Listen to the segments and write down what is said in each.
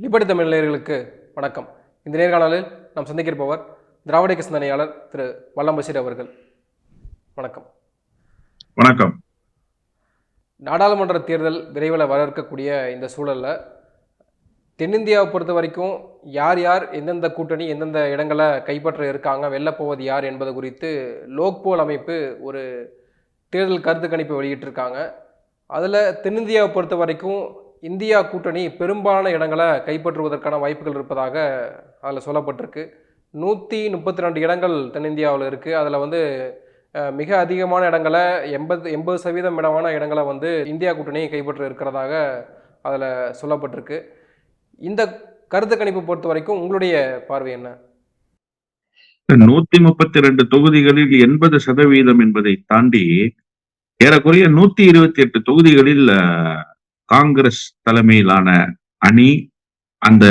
Liberty Tamil நேயர்களுக்கு வணக்கம். இந்த நேர்காணலில் நாம் சந்திக்கிருப்பவர் திராவிட சிந்தனையாளர் திரு வல்லம் பஷீர் அவர்கள். வணக்கம். வணக்கம். நாடாளுமன்ற தேர்தல் விரைவில் வர இருக்கக்கூடிய இந்த சூழலில் தென்னிந்தியாவை பொறுத்த வரைக்கும் யார் யார் எந்தெந்த கூட்டணி எந்தெந்த இடங்களை கைப்பற்ற இருக்காங்க வெல்ல போவது யார் என்பது குறித்து லோக்போல் அமைப்பு ஒரு தேர்தல் கருத்து கணிப்பு வெளியிட்டிருக்காங்க. அதில் தென்னிந்தியாவை பொறுத்த வரைக்கும் இந்தியா கூட்டணி பெரும்பாலான இடங்களை கைப்பற்றுவதற்கான வாய்ப்புகள் இருப்பதாக அதில் சொல்லப்பட்டிருக்கு. நூற்றி முப்பத்தி ரெண்டு இடங்கள் தென்னிந்தியாவில் இருக்குது அதில் வந்து மிக அதிகமான இடங்களை எண்பது எண்பது சதவீதம் இடமான இடங்களை வந்து இந்தியா கூட்டணி கைப்பற்ற இருக்கிறதாக அதில் சொல்லப்பட்டிருக்கு. இந்த கருத்து கணிப்பு பொறுத்த வரைக்கும் உங்களுடைய பார்வை என்ன? நூத்தி முப்பத்தி ரெண்டு தொகுதிகளில் எண்பது சதவீதம் என்பதை தாண்டி ஏறக்குறைய நூத்தி இருபத்தி எட்டு தொகுதிகளில் காங்கிரஸ் தலைமையிலான அணி அந்த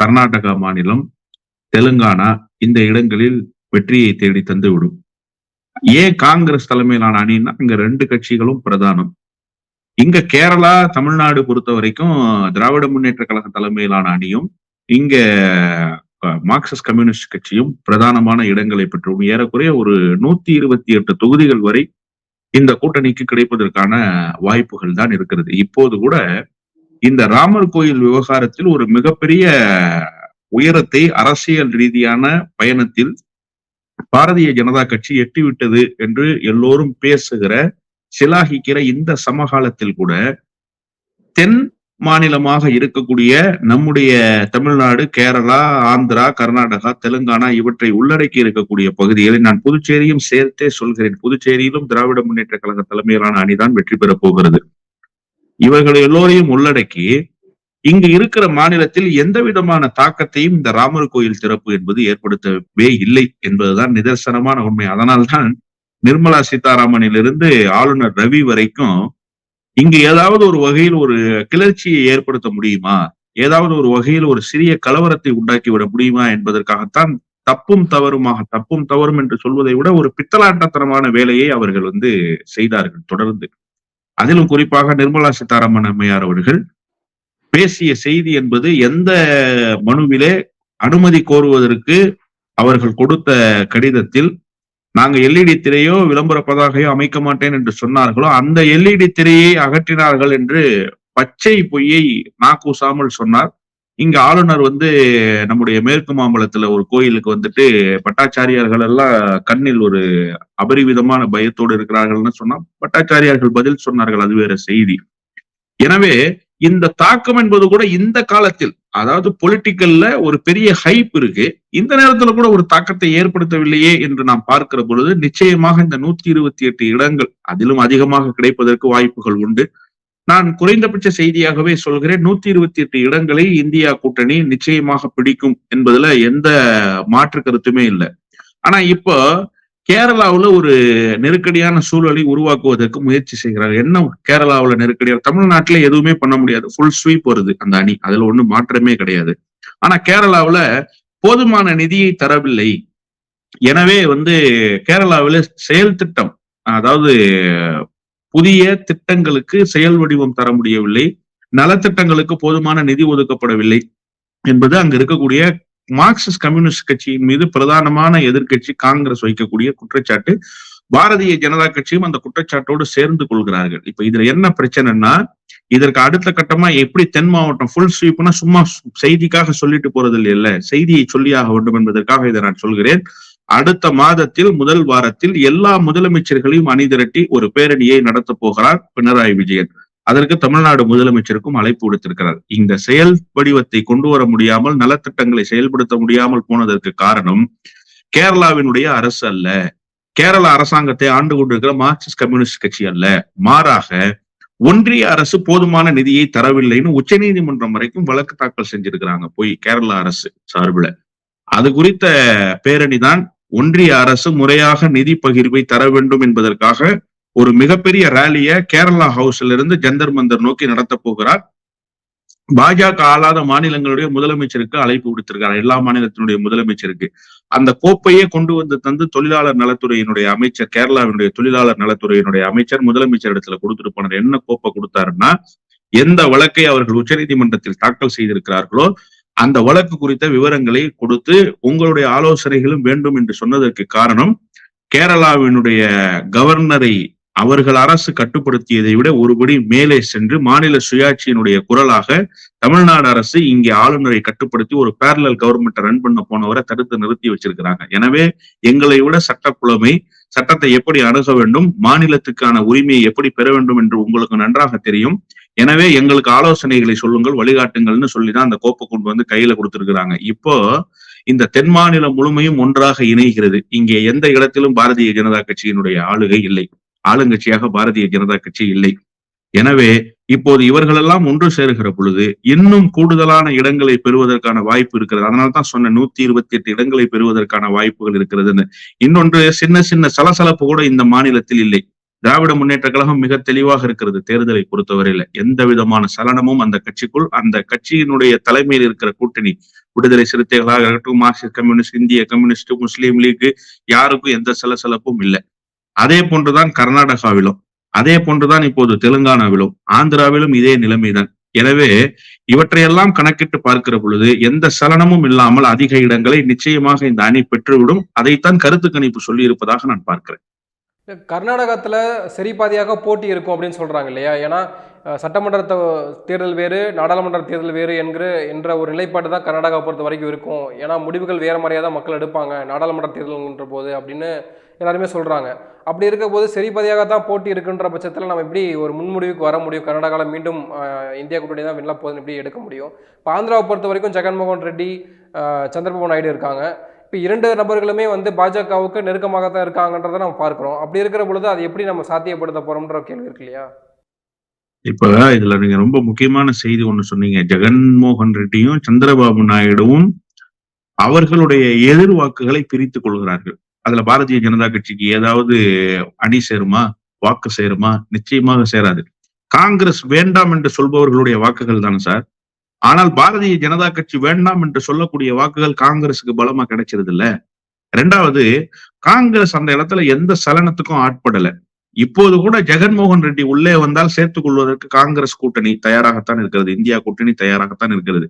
கர்நாடகா மாநிலம் தெலுங்கானா இந்த இடங்களில் வெற்றியை தேடி தந்துவிடும். ஏன் காங்கிரஸ் தலைமையிலான அணின்னா இங்க ரெண்டு கட்சிகளும் பிரதானம். இங்க கேரளா தமிழ்நாடு பொறுத்த வரைக்கும் திராவிட முன்னேற்ற கழக தலைமையிலான அணியும் இங்க மார்க்சிஸ்ட் கம்யூனிஸ்ட் கட்சியும் பிரதானமான இடங்களை பெற்றும் ஏறக்குறைய ஒரு நூத்தி இருபத்தி எட்டு தொகுதிகள் வரை இந்த கூட்டணிக்கு கிடைப்பதற்கான வாய்ப்புகள் தான் இருக்கிறது. இப்போது கூட இந்த ராமர் கோயில் விவகாரத்தில் ஒரு மிகப்பெரிய உயரத்தை அரசியல் ரீதியான பயணத்தில் பாரதிய ஜனதா கட்சி எட்டிவிட்டது என்று எல்லோரும் பேசுகிற சிலாகிக்கிற இந்த சமகாலத்தில் கூட தென் மாநிலமாக இருக்கக்கூடிய நம்முடைய தமிழ்நாடு கேரளா ஆந்திரா கர்நாடகா தெலுங்கானா இவற்றை உள்ளடக்கி இருக்கக்கூடிய பகுதிகளை நான் புதுச்சேரியும் சேர்த்தே சொல்கிறேன். புதுச்சேரியிலும் திராவிட முன்னேற்ற கழக தலைமையிலான அணிதான் வெற்றி பெறப் போகிறது. இவர்கள் எல்லோரையும் உள்ளடக்கி இங்கு இருக்கிற மாநிலத்தில் எந்த விதமான தாக்கத்தையும் இந்த ராமர் கோயில் திறப்பு என்பது ஏற்படுத்தவே இல்லை என்பதுதான் நிதர்சனமான உண்மை. அதனால்தான் நிர்மலா சீதாராமனிலிருந்து ஆளுநர் ரவி வரைக்கும் இங்கு ஏதாவது ஒரு வகையில் ஒரு கிளர்ச்சியை ஏற்படுத்த முடியுமா? ஏதாவது ஒரு வகையில் ஒரு சிறிய கலவரத்தை உண்டாக்கி விட முடியுமா என்பதற்காகத்தான் தப்பும் தவறுமாக தப்பும் தவறும் என்று சொல்வதை விட ஒரு பித்தலாட்டத்தனமான வேலையை அவர்கள் வந்து செய்தார்கள் தொடர்ந்து. அதிலும் குறிப்பாக நிர்மலா சீதாராமன் அம்மையார் அவர்கள் பேசிய செய்தி என்பது எந்த மனுவிலே அனுமதி கோருவதற்கு அவர்கள் கொடுத்த கடிதத்தில் நாங்க எல்இடி திரையோ விளம்பர பதாகையோ அமைக்க மாட்டேன் என்று சொன்னார்களோ அந்த எல்இடி திரையை அகற்றினார்கள் என்று பச்சை பொய்யை நாக்கூசாமல் சொன்னார். இங்க ஆளுநர் வந்து நம்முடைய மேற்கு மாம்பலத்துல ஒரு கோயிலுக்கு வந்துட்டு பட்டாச்சாரியார்கள் எல்லாம் கண்ணில் ஒரு அபரிவிதமான பயத்தோடு இருக்கிறார்கள்னு சொன்னா பட்டாச்சாரியார்கள் பதில் சொன்னார்கள் அது வேற செய்தி. எனவே இந்த தாக்கம் என்பது கூட இந்த காலத்தில் அதாவது பொலிட்டிக்கல்ல ஒரு பெரிய ஹைப் இருக்கு. இந்த நேரத்துல கூட ஒரு தாக்கத்தை ஏற்படுத்தவில்லையே என்று நாம் பார்க்கிற பொழுது நிச்சயமாக இந்த நூத்தி இருபத்தி எட்டு இடங்கள் அதிலும் அதிகமாக கிடைப்பதற்கு வாய்ப்புகள் உண்டு. நான் குறைந்தபட்ச செய்தியாகவே சொல்கிறேன் நூத்தி இருபத்தி எட்டு இடங்களை இந்தியா கூட்டணி நிச்சயமாக பிடிக்கும் என்பதுல எந்த மாற்று கருத்துமே இல்லை. ஆனா இப்போ கேரளாவில் ஒரு நெருக்கடியான சூழலை உருவாக்குவதற்கு முயற்சி செய்கிறார். என்ன கேரளாவில் நெருக்கடியாக தமிழ்நாட்டில் எதுவுமே பண்ண முடியாது. ஃபுல் ஸ்வீப் வருது அந்த அணி. அதில் ஒன்றும் மாற்றமே கிடையாது. ஆனா கேரளாவில் போதுமான நிதியை தரவில்லை. எனவே வந்து கேரளாவில் செயல் திட்டம் அதாவது புதிய திட்டங்களுக்கு செயல் வடிவம் தர முடியவில்லை. நலத்திட்டங்களுக்கு போதுமான நிதி ஒதுக்கப்படவில்லை என்பது அங்க இருக்கக்கூடிய மார்க்சிஸ்ட் கம்யூனிஸ்ட் கட்சியின் மீது பிரதானமான எதிர்க்கட்சி காங்கிரஸ் வைக்கக்கூடிய குற்றச்சாட்டு பாரதிய ஜனதா கட்சியும் அந்த குற்றச்சாட்டோடு சேர்ந்து கொள்கிறார்கள். இப்ப இதுல என்ன பிரச்சனைன்னா இதற்கு அடுத்த கட்டமா எப்படி தென் மாவட்டம் ஃபுல் ஸ்வீப்னா சும்மா செய்திக்காக சொல்லிட்டு போறது இல்ல செய்தியை சொல்லியாக வேண்டும் என்பதற்காக இதை நான் சொல்கிறேன். அடுத்த மாதத்தில் முதல் வாரத்தில் எல்லா முதலமைச்சர்களையும் அணிதிரட்டி ஒரு பேரணியை நடத்த போகிறார் பினராயி விஜயன். அதற்கு தமிழ்நாடு முதலமைச்சருக்கும் அழைப்பு விடுத்திருக்கிறார். இந்த செயல் வடிவத்தை கொண்டு வர முடியாமல் நலத்திட்டங்களை செயல்படுத்த முடியாமல் போனதற்கு காரணம் கேரளாவினுடைய அரசு அல்ல. கேரள அரசாங்கத்தை ஆண்டு கொண்டிருக்கிற மார்க்சிஸ்ட் கம்யூனிஸ்ட் கட்சி அல்ல. மாறாக ஒன்றிய அரசு போதுமான நிதியை தரவில்லைன்னு உச்சநீதிமன்றம் வரைக்கும் வழக்கு தாக்கல் செஞ்சிருக்கிறாங்க போய் கேரள அரசு சார்பில். அது குறித்த பேரணி தான் ஒன்றிய அரசு முறையாக நிதி பகிர்வை தர வேண்டும் என்பதற்காக ஒரு மிகப்பெரிய ரேலிய கேரளா ஹவுஸ்ல இருந்து ஜந்தர் மந்தர் நோக்கி நடத்த போகிறார். பாஜக ஆளாத மாநிலங்களுடைய முதலமைச்சருக்கு அழைப்பு விடுத்திருக்கார். எல்லா மாநிலத்தினுடைய முதலமைச்சருக்கு. அந்த கோப்பையே கொண்டு வந்து தந்து தொழிலாளர் நலத்துறையினுடைய அமைச்சர் கேரளாவினுடைய தொழிலாளர் நலத்துறையினுடைய அமைச்சர் முதலமைச்சர் இடத்துல கொடுத்துட்டு போனார் என்ன கோப்பை கொடுத்தாருன்னா எந்த வழக்கை அவர்கள் உச்சநீதிமன்றத்தில் தாக்கல் செய்திருக்கிறார்களோ அந்த வழக்கு குறித்த விவரங்களை கொடுத்து உங்களுடைய ஆலோசனைகளும் வேண்டும் என்று சொன்னதற்கு காரணம் கேரளாவினுடைய கவர்னரை அவர்கள் அரசு கட்டுப்படுத்தியதை விட ஒருபடி மேலே சென்று மாநில சுயாட்சியினுடைய குரலாக தமிழ்நாடு அரசு இங்கே ஆளுநரை கட்டுப்படுத்தி ஒரு பேரலல் கவர்மெண்ட் ரன் பண்ண போனவரை தடுத்து நிறுத்தி வச்சிருக்கிறாங்க. எனவே எங்களை விட சட்டப்புலமை சட்டத்தை எப்படி அணுக வேண்டும் மாநிலத்துக்கான உரிமையை எப்படி பெற வேண்டும் என்று உங்களுக்கு நன்றாக தெரியும். எனவே எங்களுக்கு ஆலோசனைகளை சொல்லுங்கள் வழிகாட்டுங்கள்னு சொல்லிதான் அந்த கோப்பை கொண்டு வந்து கையில கொடுத்திருக்கிறாங்க. இப்போ இந்த தென் மாநிலம் முழுமையும் ஒன்றாக இணைகிறது. இங்கே எந்த இடத்திலும் பாரதிய ஜனதா கட்சியினுடைய ஆளுகை இல்லை. ஆளுங்கட்சியாக பாரதிய ஜனதா கட்சி இல்லை. எனவே இப்போது இவர்களெல்லாம் ஒன்று சேருகிற பொழுது இன்னும் கூடுதலான இடங்களை பெறுவதற்கான வாய்ப்பு இருக்கிறது. அதனால தான் சொன்ன நூத்தி இருபத்தி எட்டு இடங்களை பெறுவதற்கான வாய்ப்புகள் இருக்கிறதுன்னு. இன்னொன்று சின்ன சின்ன சலசலப்பு கூட இந்த மாநிலத்தில் இல்லை. திராவிட முன்னேற்ற கழகம் மிக தெளிவாக இருக்கிறது தேர்தலை பொறுத்தவரையில. எந்த விதமான சலனமும் அந்த கட்சிக்குள் அந்த கட்சியினுடைய தலைமையில் இருக்கிற கூட்டணி விடுதலை சிறுத்தைகளாக இருக்கட்டும் மார்க்சிஸ்ட் கம்யூனிஸ்ட் இந்திய கம்யூனிஸ்ட் முஸ்லீம் லீக் யாருக்கும் எந்த சலசலப்பும் இல்லை. அதே போன்றுதான் கர்நாடகாவிலும் அதே போன்றுதான் இப்போது தெலுங்கானாவிலும் ஆந்திராவிலும் இதே நிலைமைதான். எனவே இவற்றையெல்லாம் கணக்கிட்டு பார்க்கிற பொழுது எந்த சலனமும் இல்லாமல் அதிக இடங்களை நிச்சயமாக இந்த அணி பெற்றுவிடும். அதைத்தான் கருத்து கணிப்பு சொல்லி இருப்பதாக நான் பார்க்கிறேன். கர்நாடகத்தில் சரி பாதியாக போட்டி இருக்கும் அப்படின்னு சொல்கிறாங்க இல்லையா? ஏன்னா சட்டமன்ற தே- தேர்தல் வேறு நாடாளுமன்ற தேர்தல் வேறு என்கிற என்ற ஒரு நிலைப்பாடு தான் கர்நாடகா பொறுத்த வரைக்கும் இருக்கும். ஏன்னா முடிவுகள் வேறு மாதிரியாக தான் மக்கள் எடுப்பாங்க. நாடாளுமன்ற தேர்தல்ன்ற போது அப்படின்னு எல்லாருமே சொல்கிறாங்க அப்படி இருக்க போது சரிபதியாக தான் போட்டி இருக்குன்ற பட்சத்தில் நம்ம எப்படி ஒரு முன்முடிவுக்கு வர முடியும்? கர்நாடகாவில் மீண்டும் இந்தியா கூட்டணி தான் வெல்ல போதும் எப்படி எடுக்க முடியும்? இப்போ ஆந்திராவை பொறுத்த வரைக்கும் ஜெகன்மோகன் ரெட்டி சந்திரபாபு நாயுடு இருக்காங்க. இப்போ இரண்டு நபர்களுமே வந்து பாஜகவுக்கு நெருக்கமாக தான் இருக்காங்கன்றதை நம்ம பார்க்குறோம். அப்படி இருக்கிற பொழுது அது எப்படி நம்ம சாத்தியப்படுத்த போகிறோம்ன்ற கேள்வி இருக்கு இல்லையா? இப்ப இதுல நீங்க ரொம்ப முக்கியமான செய்தி ஒண்ணு சொன்னீங்க. ஜெகன்மோகன் ரெட்டியும் சந்திரபாபு நாயுடுவும் அவர்களுடைய எதிர்வாக்குகளை பிரித்து பிரித்துக் கொள்கிறார்கள். அதுல பாரதிய ஜனதா கட்சிக்கு ஏதாவது அணி சேருமா வாக்கு சேருமா? நிச்சயமாக சேராது. காங்கிரஸ் வேண்டாம் என்று சொல்பவர்களுடைய வாக்குகள் தானே சார்? ஆனால் பாரதிய ஜனதா கட்சி வேண்டாம் என்று சொல்லக்கூடிய வாக்குகள் காங்கிரஸுக்கு பலமா கிடைச்சிருது இல்ல ரெண்டாவது காங்கிரஸ் அந்த இடத்துல எந்த சலனத்துக்கும் ஆட்படல. இப்போது கூட ஜெகன்மோகன் ரெட்டி உள்ளே வந்தால் சேர்த்துக் கொள்வதற்கு காங்கிரஸ் கூட்டணி தயாராகத்தான் இருக்கிறது. இந்தியா கூட்டணி தயாராகத்தான் இருக்கிறது.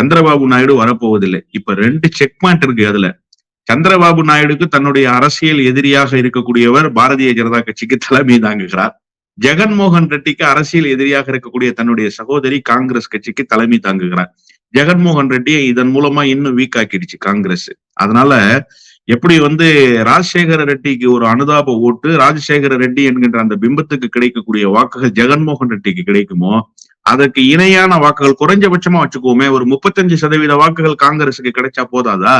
சந்திரபாபு நாயுடு வரப்போவதில்லை. இப்ப ரெண்டு செக் பாயிண்ட் இருக்கு அதுல. சந்திரபாபு நாயுடுக்கு தன்னுடைய அரசியல் எதிரியாக இருக்கக்கூடியவர் பாரதிய ஜனதா கட்சிக்கு தலைமை தாங்குகிறார். ஜெகன்மோகன் ரெட்டிக்கு அரசியல் எதிரியாக இருக்கக்கூடிய தன்னுடைய சகோதரி காங்கிரஸ் கட்சிக்கு தலைமை தாங்குகிறார். ஜெகன்மோகன் ரெட்டியை இதன் மூலமா இன்னும் வீக் ஆக்கிடுச்சு காங்கிரஸ். அதனால எப்படி வந்து ராஜசேகர ரெட்டிக்கு ஒரு அனுதாப ஓட்டு ராஜசேகர ரெட்டி என்கின்ற அந்த பிம்பத்துக்கு கிடைக்கக்கூடிய வாக்குகள் ஜெகன்மோகன் ரெட்டிக்கு கிடைக்குமோ அதற்கு இணையான வாக்குகள் குறைஞ்சபட்சமா வச்சுக்கோமே ஒரு முப்பத்தஞ்சு சதவீத வாக்குகள் காங்கிரஸுக்கு கிடைச்சா போதாதா?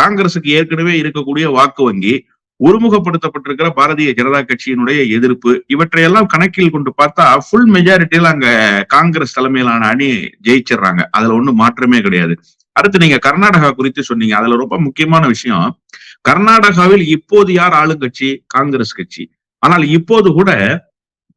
காங்கிரசுக்கு ஏற்கனவே இருக்கக்கூடிய வாக்கு வங்கி ஒருமுகப்படுத்தப்பட்டிருக்கிற பாரதிய ஜனதா கட்சியினுடைய எதிர்ப்பு. இவற்றையெல்லாம் கணக்கில் கொண்டு பார்த்தா ஃபுல் மெஜாரிட்டியில அங்க காங்கிரஸ் தலைமையிலான அணி ஜெயிச்சிடுறாங்க. அதுல ஒண்ணும் மாற்றமே கிடையாது. அடுத்து நீங்க கர்நாடகா குறித்து சொன்னீங்க. அதுல ரொம்ப முக்கியமான விஷயம். கர்நாடகாவில் இப்போது யார் ஆளுங்கட்சி? காங்கிரஸ் கட்சி. ஆனால் இப்போது கூட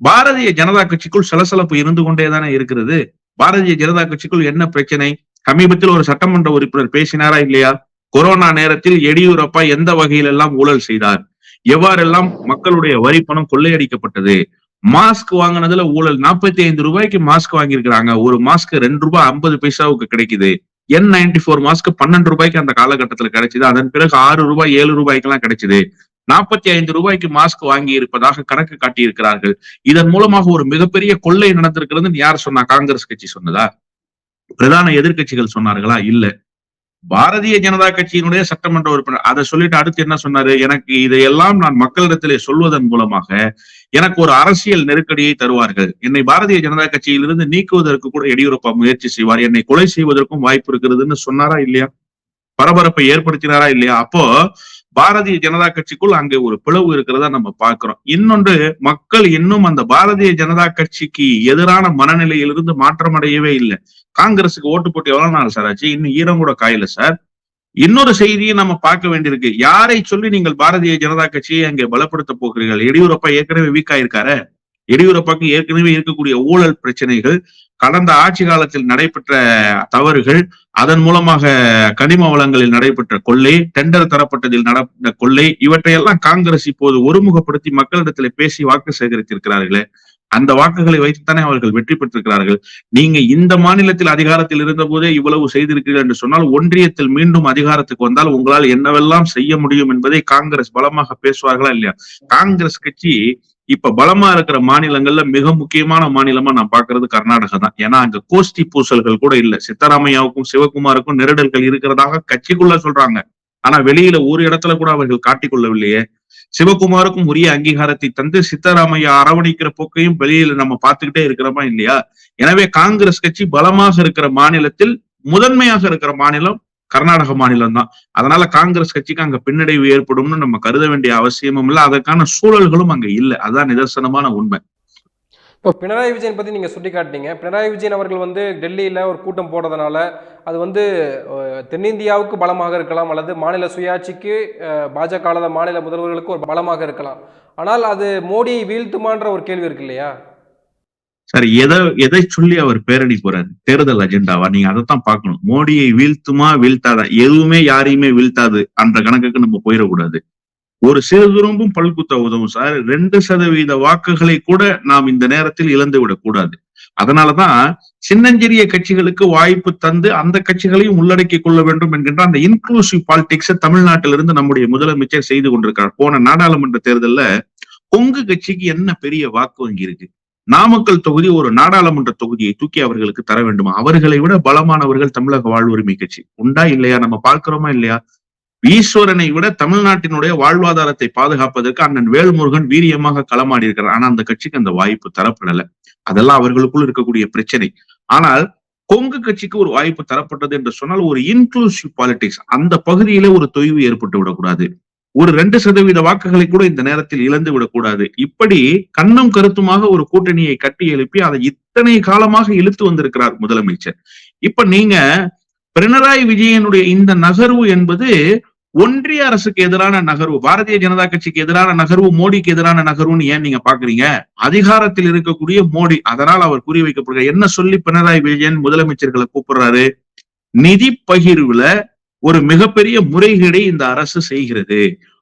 பாரதிய ஜனதா கட்சிக்குள் சலசலப்பு இருந்து கொண்டே தானே இருக்கிறது. பாரதிய ஜனதா கட்சிக்குள் என்ன பிரச்சனை? சமீபத்தில் ஒரு சட்டமன்ற உறுப்பினர் பேசினாரா இல்லையா? கொரோனா நேரத்தில் எடியூரப்பா எந்த வகையில் எல்லாம் ஊழல் செய்தார்? எவ்வாறெல்லாம் மக்களுடைய வரி பணம் கொள்ளையடிக்கப்பட்டது? மாஸ்க் வாங்கினதுல ஊழல். நாற்பத்தி ஐந்து ரூபாய்க்கு மாஸ்க் வாங்கியிருக்கிறாங்க. ஒரு மாஸ்க் ரெண்டு ரூபாய் ஐம்பது பைசாவுக்கு கிடைக்குது. என் நைன்டி ஃபோர் மாஸ்க் பன்னெண்டு ரூபாய்க்கு அந்த காலகட்டத்துல கிடைச்சது. அதன் பிறகு ஆறு ரூபாய் ஏழு ரூபாய்க்கு எல்லாம் கிடைச்சது. நாற்பத்தி ஐந்து ரூபாய்க்கு மாஸ்க் வாங்கி இருப்பதாக கணக்கு காட்டியிருக்கிறார்கள். இதன் மூலமாக ஒரு மிகப்பெரிய கொள்ளை நடந்திருக்கிறதுன்னு யார் சொன்னா? காங்கிரஸ் கட்சி சொன்னதா? பிரதான எதிர்க்கட்சிகள் சொன்னார்களா? இல்ல. பாரதிய ஜனதா கட்சியினுடைய சட்டமன்ற உறுப்பினர். அதை சொல்லிட்டு அடுத்து என்ன சொன்னாரு? எனக்கு இதையெல்லாம் நான் மக்களிடத்திலே சொல்வதன் மூலமாக எனக்கு ஒரு அரசியல் நெருக்கடியை தருவார்கள். என்னை பாரதிய ஜனதா கட்சியிலிருந்து நீக்குவதற்கு கூட எடியூரப்பா முயற்சி செய்வார். என்னை கொலை செய்வதற்கும் வாய்ப்பு இருக்கிறதுன்னு சொன்னாரா இல்லையா? பரபரப்பை ஏற்படுத்தினாரா இல்லையா? அப்போ பாரதிய ஜனதா கட்சிக்குள் அங்கே ஒரு பிளவு இருக்கிறதா நம்ம பார்க்கிறோம். இன்னொன்று மக்கள் இன்னும் அந்த பாரதிய ஜனதா கட்சிக்கு எதிரான மனநிலையிலிருந்து மாற்றம் அடையவே இல்லை. காங்கிரஸுக்கு ஓட்டு போட்டு எவ்வளவு நாள் சார் ஆச்சு? இன்னும் ஈரம் கூட காயல சார். இன்னொரு செய்தியை நம்ம பார்க்க வேண்டியிருக்கு. யாரை சொல்லி நீங்கள் பாரதிய ஜனதா கட்சியை அங்கே பலப்படுத்த போகிறீர்கள்? எடியூரப்பா ஏற்கனவே வீக் ஆயிருக்காரு. எடியூரப்பாக்கு ஏற்கனவே இருக்கக்கூடிய ஊழல் பிரச்சனைகள் கடந்த ஆட்சி காலத்தில் நடைபெற்ற தவறுகள் அதன் மூலமாக கனிம வளங்களில் நடைபெற்ற கொள்ளை டெண்டர் தரப்பட்டதில் நடந்த கொள்ளை இவற்றையெல்லாம் காங்கிரஸ் இப்போது ஒருமுகப்படுத்தி மக்களிடத்தில் பேசி வாக்கு சேகரித்திருக்கிறார்களே. அந்த வாக்குகளை வைத்துத்தானே அவர்கள் வெற்றி பெற்றிருக்கிறார்கள். நீங்க இந்த மாநிலத்தில் அதிகாரத்தில் இருந்த போதே இவ்வளவு செய்திருக்கிறீர்கள் என்று சொன்னால் ஒன்றியத்தில் மீண்டும் அதிகாரத்துக்கு வந்தால் உங்களால் என்னவெல்லாம் செய்ய முடியும் என்பதை காங்கிரஸ் பலமாக பேசுவார்களா இல்லையா? காங்கிரஸ் கட்சி இப்ப பலமா இருக்கிற மாநிலங்கள்ல மிக முக்கியமான மாநிலமா நான் பாக்குறது கர்நாடகா தான். ஏன்னா அங்க கோஷ்டி பூசல்கள் கூட இல்ல. சித்தராமையாவுக்கும் சிவகுமாருக்கும் நெருடல்கள் இருக்கிறதாக கட்சிக்குள்ள சொல்றாங்க. ஆனா வெளியில ஒரு இடத்துல கூட அவர்கள் காட்டிக்கொள்ளவில்லையே. சிவகுமாருக்கும் உரிய அங்கீகாரத்தை தந்து சித்தராமையா அரவணைக்கிற போக்கையும் வெளியில நம்ம பார்த்துக்கிட்டே இருக்கிறோமா இல்லையா? எனவே காங்கிரஸ் கட்சி பலமாக இருக்கிற மாநிலத்தில் முதன்மையாக இருக்கிற மாநிலம் கர்நாடக மாநிலம் தான். அதனால காங்கிரஸ் கட்சிக்கு அங்க பின்னடைவு ஏற்படும்னு நம்ம கருத வேண்டிய அவசியமும் இல்லை. அதற்கான சூழல்களும் அங்க இல்லை. அதான் நிதர்சனமான உண்மை. இப்போ பினராயி விஜயன் பற்றி நீங்கள் சுட்டிக்காட்டினீங்க. பினராயி விஜயன் அவர்கள் வந்து டெல்லியில் ஒரு கூட்டம் போடுறதுனால அது வந்து தென்னிந்தியாவுக்கு பலமாக இருக்கலாம் அல்லது மாநில சுயாட்சிக்கு அஹ், பாஜக மாநில முதல்வர்களுக்கு ஒரு பலமாக இருக்கலாம். ஆனால் அது மோடியை வீழ்த்துமான்ற ஒரு கேள்வி இருக்கு இல்லையா? சரி எதை எதை சொல்லி அவர் பேரணி போறாரு? தேர்தல் அஜெண்டாவா? நீங்க அதைத்தான் பார்க்கணும். மோடியை வீழ்த்துமா வீழ்த்தாதா? எதுவுமே யாரையுமே வீழ்த்தாது அந்த கணக்குக்கு நம்ம போயிடக்கூடாது. ஒரு சிறுதுரும்பும் பல்குத்த உதவும். சார் ரெண்டு சதவீத வாக்குகளை கூட நாம் இந்த நேரத்தில் இழந்து விடக்கூடாது. அதனாலதான் சின்னஞ்சிறிய கட்சிகளுக்கு வாய்ப்பு தந்து அந்த கட்சிகளையும் உள்ளடக்கிக் கொள்ள வேண்டும் என்கின்ற அந்த இன்க்ளூசிவ் பாலிடிக்ஸ் தமிழ்நாட்டிலிருந்து நம்முடைய முதலமைச்சர் செய்து கொண்டிருக்கிறார் போன நாடாளுமன்ற தேர்தல்ல கொங்கு கட்சிக்கு என்ன பெரிய வாக்கு வங்கி இருக்கு? நாமக்கல் தொகுதி ஒரு நாடாளுமன்ற தொகுதியை தூக்கி அவர்களுக்கு தர வேண்டுமா? அவர்களை விட பலமானவர்கள் தமிழக வாழ்வுரிமை கட்சி. உண்டா இல்லையா? நம்ம பார்க்கிறோமா இல்லையா? ஈஸ்வரனை விட தமிழ்நாட்டினுடைய வாழ்வாதாரத்தை பாதுகாப்பதற்கு அண்ணன் வேல்முருகன் வீரியமாக களமாடி இருக்கிறார். ஆனா அந்த கட்சிக்கு அந்த வாய்ப்பு தரப்படல. அதெல்லாம் அவர்களுக்குள் இருக்கக்கூடிய பிரச்சனை. ஆனால் கொங்கு கட்சிக்கு ஒரு வாய்ப்பு தரப்பட்டது என்று சொன்னால் ஒரு இன்க்ளூசிவ் பாலிடிக்ஸ் அந்த பகுதியிலே ஒரு தொய்வு ஏற்பட்டு விடக்கூடாது. ஒரு ரெண்டு சதவீத வாக்குகளை கூட இந்த நேரத்தில் இழந்து விடக்கூடாது. இப்படி கண்ணும் கருத்துமாக ஒரு கூட்டணியை கட்டி எழுப்பி அதை இத்தனை காலமாக இழுத்து வந்திருக்கிறார் முதலமைச்சர். இப்ப நீங்க பினராயி விஜயனுடைய இந்த நகர்வு என்பது ஒன்றிய அரசுக்கு எதிரான நகர்வு பாரதிய ஜனதா கட்சிக்கு எதிரான நகர்வு மோடிக்கு எதிரான நகர்வுன்னு ஏன் நீங்க பாக்குறீங்க? அதிகாரத்தில் இருக்கக்கூடிய மோடி அதனால் அவர் குறி வைக்கப்படுகிறார் என்ன சொல்லி பினராயி விஜயன் முதலமைச்சர்களை கூப்பிடுறாரு? நிதி பகிர்வுல ஒரு மிகப்பெரிய முறைகேடை இந்த அரசு செய்கிறது.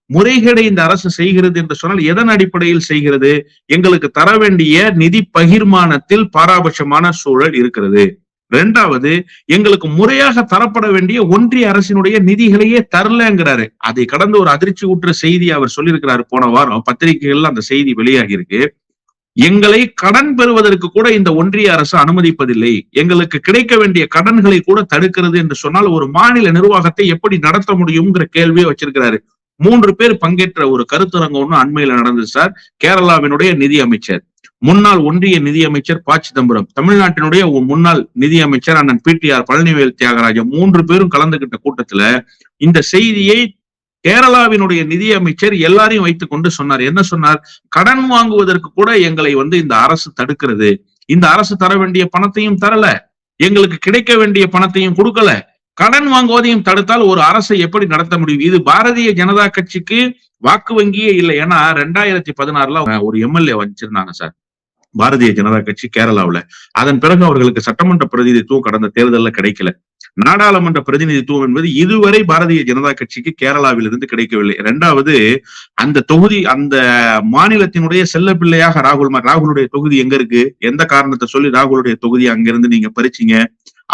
முறைகேடை இந்த அரசு செய்கிறது என்று சொன்னால் எதன் அடிப்படையில் செய்கிறது? எங்களுக்கு தர வேண்டிய நிதி பகிர்மானத்தில் பாராபட்சமான சூழல் இருக்கிறது. ரெண்டாவது எங்களுக்கு முறையாக தரப்பட வேண்டிய ஒன்றிய அரசினுடைய நிதிகளையே தரலங்கிறாரு. அதை கடந்து ஒரு அதிர்ச்சி ஊற்ற செய்தி அவர் சொல்லியிருக்கிறாரு. போன வாரம் பத்திரிகைகள்ல அந்த செய்தி வெளியாகி இருக்கு எங்களை கடன் பெறுவதற்கு கூட இந்த ஒன்றிய அரசு அனுமதிப்பதில்லை. எங்களுக்கு கிடைக்க வேண்டிய கடன்களை கூட தடுக்கிறது என்று சொன்னால் ஒரு மாநில நிர்வாகத்தை எப்படி நடத்த முடியுங்கிற கேள்வியை வச்சிருக்கிறாரு. மூன்று பேர் பங்கேற்ற ஒரு கருத்தரங்கம் ஒண்ணு அண்மையில நடந்தது சார். கேரளாவினுடைய நிதி அமைச்சர். முன்னாள் ஒன்றிய நிதி அமைச்சர் ப. சிதம்பரம். தமிழ்நாட்டினுடைய ஒரு முன்னாள் நிதி அமைச்சர் அண்ணன் பிடிஆர் பழனிவேல் தியாகராஜன். மூன்று பேரும் கலந்துகிட்ட கூட்டத்துல இந்த செய்தியை கேரளாவினுடைய நிதி அமைச்சர் எல்லாரையும் வைத்துக் கொண்டு சொன்னார். என்ன சொன்னார்? கடன் வாங்குவதற்கு கூட எங்களை வந்து இந்த அரசு தடுக்கிறது. இந்த அரசு தர வேண்டிய பணத்தையும் தரல. எங்களுக்கு கிடைக்க வேண்டிய பணத்தையும் கொடுக்கல. கடன் வாங்குவதையும் தடுத்தால் ஒரு அரசை எப்படி நடத்த முடியும்? இது பாரதிய ஜனதா கட்சிக்கு வாக்கு வங்கியே இல்லை. ஏன்னா ரெண்டாயிரத்தி பதினாறுல ஒரு எம்எல்ஏ வச்சிருந்தாங்க சார். பாரதிய ஜனதா கட்சி கேரளாவுல. அதன் பிறகு அவர்களுக்கு சட்டமன்ற பிரதிநிதித்துவம் கடந்த தேர்தலில் கிடைக்கல. நாடாளுமன்ற பிரதிநிதித்துவம் என்பது இதுவரை பாரதிய ஜனதா கட்சிக்கு கேரளாவில் இருந்து கிடைக்கவில்லை. இரண்டாவது அந்த தொகுதி அந்த மாநிலத்தினுடைய செல்ல பிள்ளையாக ராகுல் மா- ராகுலுடைய தொகுதி எங்க இருக்கு? எந்த காரணத்தை சொல்லி ராகுலுடைய தொகுதி அங்கிருந்து நீங்க பறிச்சீங்க?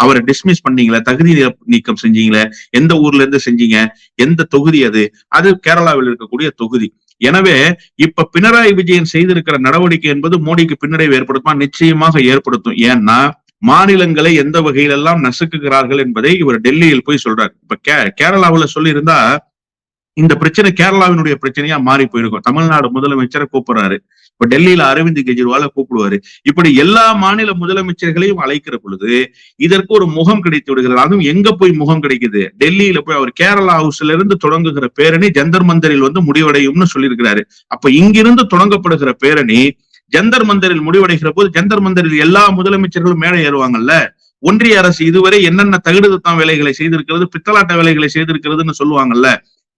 அவரை டிஸ்மிஸ் பண்ணீங்களே தகுதி நீக்கம் செஞ்சீங்களே எந்த ஊர்ல இருந்து செஞ்சீங்க எந்த தொகுதி அது? அது கேரளாவில் இருக்கக்கூடிய தொகுதி. எனவே இப்ப பினராயி விஜயன் செய்திருக்கிற நடவடிக்கை என்பது மோடிக்கு பின்னடைவு ஏற்படுத்துமா? நிச்சயமாக ஏற்படுத்தும். ஏன்னா மாநிலங்களை எந்த வகையிலெல்லாம் நசுக்குகிறார்கள் என்பதை இவர் டெல்லியில் போய் சொல்றார். இப்ப கே கேரளாவுல சொல்லியிருந்தா இந்த பிரச்சனை கேரளாவினுடைய பிரச்சனையா மாறி போயிருக்கும். தமிழ்நாடு முதலமைச்சரை கூப்பிடுறாரு. இப்ப டெல்லியில அரவிந்த் கெஜ்ரிவால கூப்பிடுவாரு. இப்படி எல்லா மாநில முதலமைச்சர்களையும் அழைக்கிற பொழுது இதற்கு ஒரு முகம் கிடைத்து விடுகிறது. அதுவும் எங்க போய் முகம் கிடைக்குது? டெல்லியில போய் அவர் கேரளா ஹவுஸ்ல இருந்து தொடங்குகிற பேரணி ஜந்தர் மந்தரில் வந்து முடிவடையும்னு சொல்லியிருக்கிறாரு. அப்ப இங்கிருந்து தொடங்கப்படுகிற பேரணி ஜந்தர் மந்தரில் முடிவடைகிற போது ஜந்தர் மந்தரில் எல்லா முதலமைச்சர்களும் மேலே ஏறுவாங்கல்ல? ஒன்றிய அரசு இதுவரை என்னென்ன தகுடுதான் வேலைகளை செய்திருக்கிறது பித்தலாட்ட வேலைகளை செய்திருக்கிறதுன்னு சொல்லுவாங்கல்ல?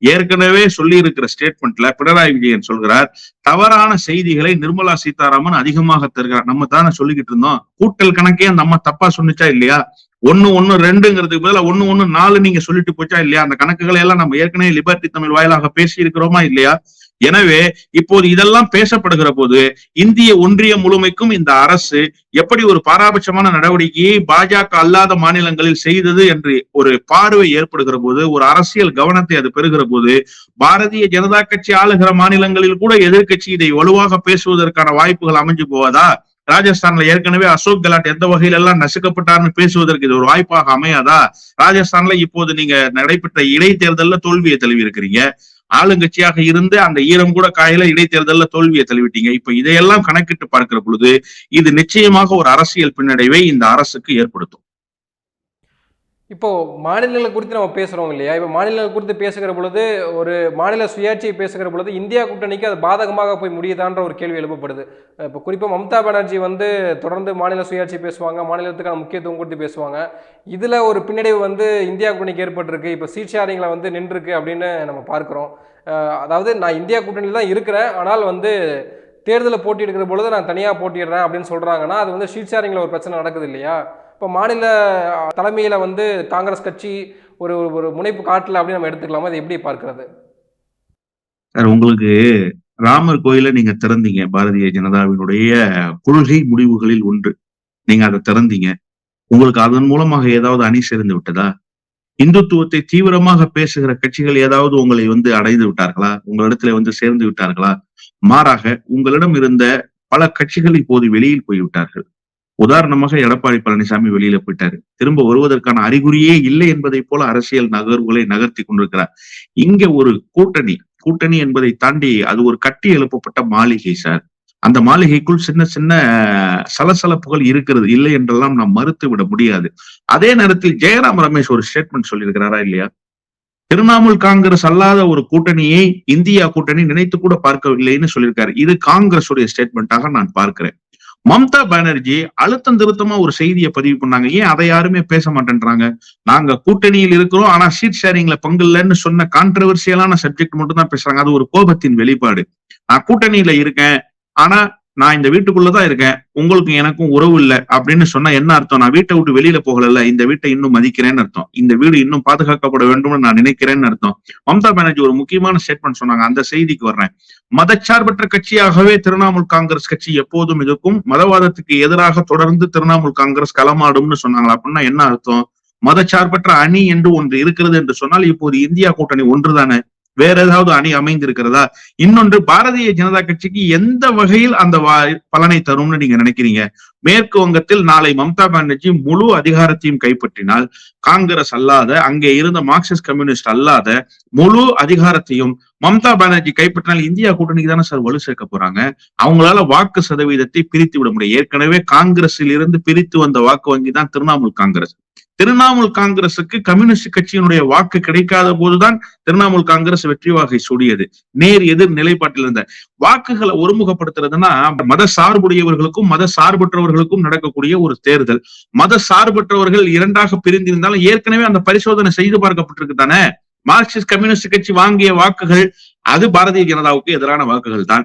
ஏற்கனவே சொல்லி இருக்கிற ஸ்டேட்மெண்ட்ல பினராயி விஜயன் சொல்கிறார் தவறான செய்திகளை நிர்மலா சீதாராமன் அதிகமாக தருகிறார். நம்ம தானே சொல்லிக்கிட்டு இருந்தோம். கூட்டல் கணக்கே அந்த அம்மா தப்பா சொன்னிச்சா இல்லையா? ஒன்னு ஒண்ணு ரெண்டுங்கிறதுக்கு பதிலா ஒண்ணு ஒண்ணு நாலு நீங்க சொல்லிட்டு போச்சா இல்லையா? அந்த கணக்குகளை எல்லாம் நம்ம ஏற்கனவே லிபர்டி தமிழ் வாயிலாக பேசி இருக்கிறோமா இல்லையா? எனவே இப்போது இதெல்லாம் பேசப்படுகிற போது இந்திய ஒன்றியம் முழுமைக்கும் இந்த அரசு எப்படி ஒரு பாராபட்சமான நடவடிக்கையை பாஜக அல்லாத மாநிலங்களில் செய்தது என்று ஒரு பார்வை ஏற்படுகிற போது ஒரு அரசியல் கவனத்தை அது பெறுகிற போது பாரதிய ஜனதா கட்சி ஆளுகிற மாநிலங்களில் கூட எதிர்கட்சி இதை வலுவாக பேசுவதற்கான வாய்ப்புகள் அமைஞ்சு போவதா ராஜஸ்தான்ல ஏற்கனவே அசோக் கெலாட் எந்த வகையில எல்லாம் நசுக்கப்பட்டார்னு பேசுவதற்கு இது ஒரு வாய்ப்பாக அமையாதா? ராஜஸ்தான்ல இப்போது நீங்க நடைபெற்ற இடைத்தேர்தல்ல தோல்வியை தழுவி இருக்கிறீங்க ஆளுங்கட்சியாக இருந்து அந்த ஈரம் கூட காயில இடைத்தேர்தல்ல தோல்வியை தழுவிட்டீங்க. இப்ப இதையெல்லாம் கணக்கிட்டு பார்க்கிற பொழுது இது நிச்சயமாக ஒரு அரசியல் பின்னடைவை இந்த அரசுக்கு ஏற்படுத்தும். இப்போ மாநிலங்களை குறித்து நம்ம பேசுகிறோம் இல்லையா? இப்போ மாநிலங்கள் குறித்து பேசுகிற பொழுது ஒரு மாநில சுயாட்சியை பேசுகிற பொழுது இந்தியா கூட்டணிக்கு அது பாதகமாக போய் முடியுதான்ற ஒரு கேள்வி எழுப்பப்படுது. இப்போ குறிப்பாக மம்தா பானர்ஜி வந்து தொடர்ந்து மாநில சுயாட்சி பேசுவாங்க மாநிலத்துக்கான முக்கியத்துவம் கொடுத்து பேசுவாங்க. இதில் ஒரு பின்னடைவு வந்து இந்தியா கூட்டணிக்கு ஏற்பட்டிருக்கு. இப்போ சீட் ஷேரிங்கில் வந்து நின்றுருக்கு அப்படின்னு நம்ம பார்க்குறோம். அதாவது நான் இந்தியா கூட்டணியில் தான் இருக்கிறேன். ஆனால் வந்து தேர்தலில் போட்டியிடுகிற பொழுது நான் தனியாக போட்டிடுறேன் அப்படின்னு சொல்கிறாங்கன்னா அது வந்து ஷீட் ஷேரிங்கில் ஒரு பிரச்சனை நடக்குது இல்லையா? இப்போ மாநில தலைமையில் வந்து காங்கிரஸ் கட்சி ஒரு ஒரு- முனைப்பு காட்டல அப்படின்னு நம்ம எடுத்துக்கலாமா? இதை எப்படி பார்க்கறது? சார் உங்களுக்கு ராமர் கோயிலை நீங்க திறந்தீங்க பாரதிய ஜனதாவினுடைய கொள்கை முடிவுகளில் ஒன்று. நீங்க அதை திறந்தீங்க. உங்களுக்கு அதன் மூலமாக ஏதாவது அணி சேர்ந்து விட்டதா? இந்துத்துவத்தை தீவிரமாக பேசுகிற கட்சிகள் ஏதாவது உங்களை வந்து அடைந்து விட்டார்களா? உங்களிடத்துல வந்து சேர்ந்து விட்டார்களா? மாறாக உங்களிடம் இருந்த பல கட்சிகள் இப்போது வெளியில் போய்விட்டார்கள். உதாரணமாக எடப்பாடி பழனிசாமி வெளியில போயிட்டாரு. திரும்ப வருவதற்கான அறிகுறியே இல்லை என்பதை போல அரசியல் நகர்வுகளை நகர்த்தி கொண்டிருக்கிறார். இங்க ஒரு கூட்டணி கூட்டணி என்பதை தாண்டி அது ஒரு கட்டி எழுப்பப்பட்ட மாளிகை சார். அந்த மாளிகைக்குள் சின்ன சின்ன சலசலப்புகள் இருக்கிறது. இல்லை என்றெல்லாம் நாம் மறுத்து விட முடியாது. அதே நேரத்தில் ஜெயராம் ரமேஷ் ஒரு ஸ்டேட்மெண்ட் சொல்லியிருக்கிறாரா இல்லையா? திரிணாமுல் காங்கிரஸ் அல்லாத ஒரு கூட்டணியை இந்தியா கூட்டணி நினைத்து கூட பார்க்கவில்லைன்னு சொல்லியிருக்காரு. இது காங்கிரஸ் உடைய ஸ்டேட்மெண்ட்டாக நான் பார்க்கிறேன். மம்தா பானர்ஜி அழுத்தம் திருத்தமா ஒரு செய்தியை பதிவு பண்ணாங்க. ஏன் அதை யாருமே பேச மாட்டேன்றாங்க? நாங்க கூட்டணியில் இருக்கிறோம் ஆனா சீட் ஷேரிங்ல பங்கு இல்லைன்னு சொன்ன கான்ட்ரவர்சியலான சப்ஜெக்ட் மட்டும் தான் பேசுறாங்க. அது ஒரு கோபத்தின் வெளிப்பாடு. நான் கூட்டணியில இருக்கேன் ஆனா நான் இந்த வீட்டுக்குள்ளதான் இருக்கேன். உங்களுக்கு எனக்கும் உறவு இல்லை அப்படின்னு சொன்னா என்ன அர்த்தம்? நான் வீட்டை விட்டு வெளியில போகல இந்த வீட்டை இன்னும் மதிக்கிறேன்னு அர்த்தம். இந்த வீடு இன்னும் பாதுகாக்கப்பட வேண்டும்னு நான் நினைக்கிறேன்னு அர்த்தம். மம்தா பானர்ஜி ஒரு முக்கியமான ஸ்டேட்மெண்ட் சொன்னாங்க. அந்த செய்திக்கு வர்றேன். மதச்சார்பற்ற கட்சியாகவே திரிணாமுல் காங்கிரஸ் கட்சி எப்போதும் இருக்கும் மதவாதத்துக்கு எதிராக தொடர்ந்து திரிணாமுல் காங்கிரஸ் களமாடும்னு சொன்னாங்களா? அப்படின்னா என்ன அர்த்தம்? மதச்சார்பற்ற அணி என்று ஒன்று இருக்கிறது என்று சொன்னால் இப்போது இந்தியா கூட்டணி ஒன்றுதானே வேற ஏதாவது அணி அமைந்திருக்கிறதா? இன்னொன்று பாரதிய ஜனதா கட்சிக்கு எந்த வகையில் அந்த வா- பலனை தரும்னு நீங்க நினைக்கிறீங்க? மேற்கு வங்கத்தில் நாளை மம்தா பானர்ஜி முழு அதிகாரத்தையும் கைப்பற்றினால் காங்கிரஸ் அல்லாத அங்கே இருந்த மார்க்சிஸ்ட் கம்யூனிஸ்ட் அல்லாத முழு அதிகாரத்தையும் மம்தா பானர்ஜி கைப்பற்றினால் இந்தியா கூட்டணிக்கு தானே சார் வலு சேர்க்க போறாங்க? அவங்களால வாக்கு சதவீதத்தை பிரித்து விட முடியும். ஏற்கனவே காங்கிரஸில் இருந்து பிரித்து வந்த வாக்கு வங்கி தான் திரிணாமுல் காங்கிரஸ். திரிணாமுல் காங்கிரசுக்கு கம்யூனிஸ்ட் கட்சியினுடைய வாக்கு கிடைக்காத போதுதான் திரிணாமுல் காங்கிரஸ் வெற்றி வாகை சூடியது. நேர் எதிர் நிலைப்பாட்டில் இருந்த வாக்குகளை ஒருமுகப்படுத்துறதுன்னா மத சார்புடையவர்களுக்கும் மத சார்பற்றவர்களுக்கும் நடக்கக்கூடிய ஒரு தேர்தல். மத சார்பற்றவர்கள் இரண்டாக பிரிந்திருந்தாலும் ஏற்கனவே அந்த பரிசோதனை செய்து பார்க்கப்பட்டிருக்கு தானே. மார்க்சிஸ்ட் கம்யூனிஸ்ட் கட்சி வாங்கிய வாக்குகள் அது பாரதிய ஜனதாவுக்கு எதிரான வாக்குகள் தான்.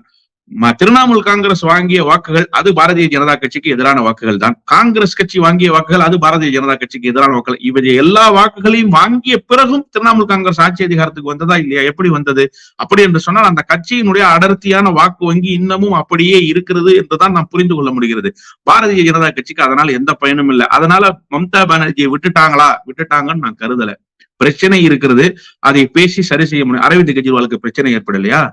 திரிணாமுல் காங்கிரஸ் வாங்கிய வாக்குகள் அது பாரதிய ஜனதா கட்சிக்கு எதிரான வாக்குகள் தான். காங்கிரஸ் கட்சி வாங்கிய வாக்குகள் அது பாரதிய ஜனதா கட்சிக்கு எதிரான வாக்குகள். இவரு எல்லா வாக்குகளையும் வாங்கிய பிறகும் திரிணாமுல் காங்கிரஸ் ஆட்சி அதிகாரத்துக்கு வந்ததா இல்லையா? எப்படி வந்தது? அப்படி என்று சொன்னால் அந்த கட்சியினுடைய அடர்த்தியான வாக்கு வங்கி இன்னமும் அப்படியே இருக்கிறது என்றுதான் நாம் புரிந்து கொள்ள முடிகிறது. பாரதிய ஜனதா கட்சிக்கு அதனால எந்த பயனும் இல்லை. அதனால மம்தா பானர்ஜியை விட்டுட்டாங்களா? விட்டுட்டாங்கன்னு நான் கருதல. பிரச்சனை இருக்கிறது. அதை பேசி சரி செய்ய முடியும். அரவிந்த் கெஜ்ரிவாலுக்கு பிரச்சனை ஏற்படலையா?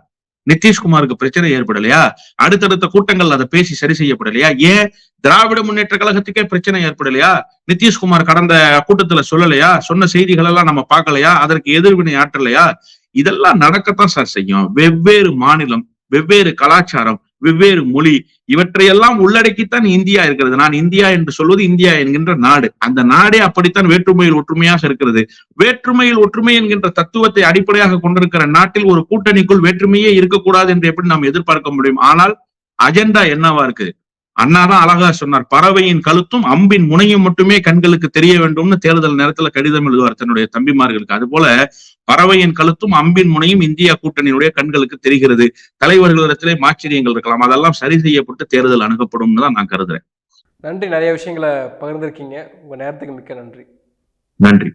நிதிஷ்குமாருக்கு பிரச்சனை ஏற்படலையா? அடுத்தடுத்த கூட்டங்கள் அதை பேசி சரி செய்யப்படலையா? ஏன் திராவிட முன்னேற்ற கழகத்துக்கே பிரச்சனை ஏற்படலையா? நிதிஷ்குமார் கடந்த கூட்டத்துல சொல்லலையா? சொன்ன செய்திகள் எல்லாம் நம்ம பார்க்கலையா? அதற்கு எதிர்வினை ஆற்றலையா? இதெல்லாம் நடக்கத்தான் சார் செய்யும். வெவ்வேறு மாநிலம் வெவ்வேறு கலாச்சாரம் வெவ்வேறு மொழி. இவற்றையெல்லாம் உள்ளடக்கித்தான் இந்தியா இருக்கிறது. நான் இந்தியா என்று சொல்வது இந்தியா என்கின்ற நாடு. அந்த நாடே அப்படித்தான் வேற்றுமையில் ஒற்றுமையாக இருக்கிறது. வேற்றுமையில் ஒற்றுமை என்கின்ற தத்துவத்தை அடிப்படையாக கொண்டிருக்கிற நாட்டில் ஒரு கூட்டணிக்குள் வேற்றுமையே இருக்கக்கூடாது என்று எப்படி நாம் எதிர்பார்க்க முடியும்? ஆனால் அஜெண்டா என்னவா இருக்கு? அண்ணாதான் அழகா சொன்னார் பறவையின் கழுத்தும் அம்பின் முனையும் மட்டுமே கண்களுக்கு தெரிய வேண்டும்னு தேர்தல் நேரத்துல கடிதம் எழுதுவார் தன்னுடைய தம்பிமார்களுக்கு. அது போல பறவையின் கழுத்தும் அம்பின் முனையும் இந்தியா கூட்டணியினுடைய கண்களுக்கு தெரிகிறது. தலைவர்களிடத்திலே மாச்சரியங்கள் இருக்கலாம். அதெல்லாம் சரி செய்யப்பட்டு தேர்தல் அணுகப்படும்னு தான் நான் கருதுறேன். நன்றி. நிறைய விஷயங்களை பகிர்ந்திருக்கீங்க. உங்கள் நேரத்துக்கு மிக்க நன்றி. நன்றி.